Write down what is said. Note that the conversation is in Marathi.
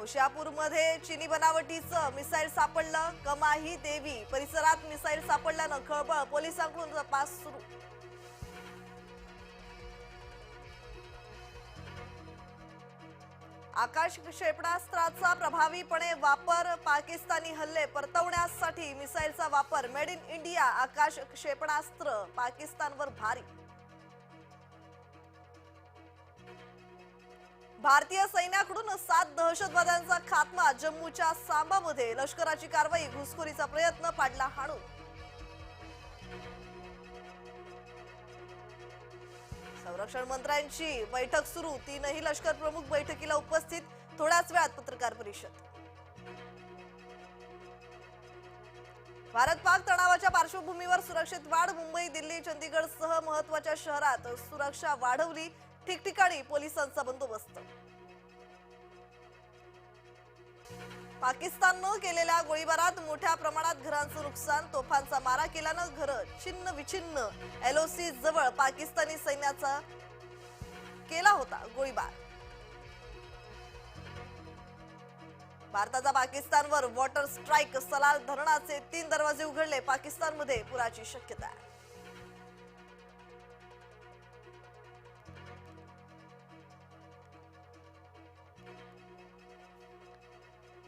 होशियापूरमध्ये चिनी बनावटीचं मिसाईल सापडलं. कमाही देवी परिसरात मिसाईल सापडल्यानं खळबळ पोलिसांकडून तपास सुरू. आकाश क्षेपणास्त्राचा प्रभावीपणे वापर पाकिस्तानी हल्ले परतवण्यासाठी मिसाईलचा वापर मेड इन इंडिया आकाश क्षेपणास्त्र पाकिस्तानवर भारी. भारतीय सैन्याकडून सात दहशतवाद्यांचा खात्मा जम्मूच्या सांबामध्ये. लष्कराची कारवाई घुसखोरीचा प्रयत्न पाडला हाणून. संरक्षण मंत्र्यांची बैठक सुरू. तीनही लष्कर प्रमुख बैठकीला उपस्थित. थोड्याच वेळात पत्रकार परिषद. भारत पाक तणावाच्या पार्श्वभूमीवर सुरक्षित वाढ. मुंबई दिल्ली चंदीगड सह महत्त्वाच्या शहरात सुरक्षा वाढवली. ठिकठिकाणी पोलिसांचा बंदोबस्त. पाकिस्ताननं केलेल्या गोळीबारात मोठ्या प्रमाणात घरांचं नुकसान तोफांचा मारा केल्यानं घरं छिन्न विछिन्न एलओसी जवळ पाकिस्तानी सैन्याचा केला होता गोळीबार. भारताचा पाकिस्तानवर वॉटर स्ट्राईक सलाल धरणाचे तीन दरवाजे उघडले पाकिस्तानमध्ये पुराची शक्यता आहे.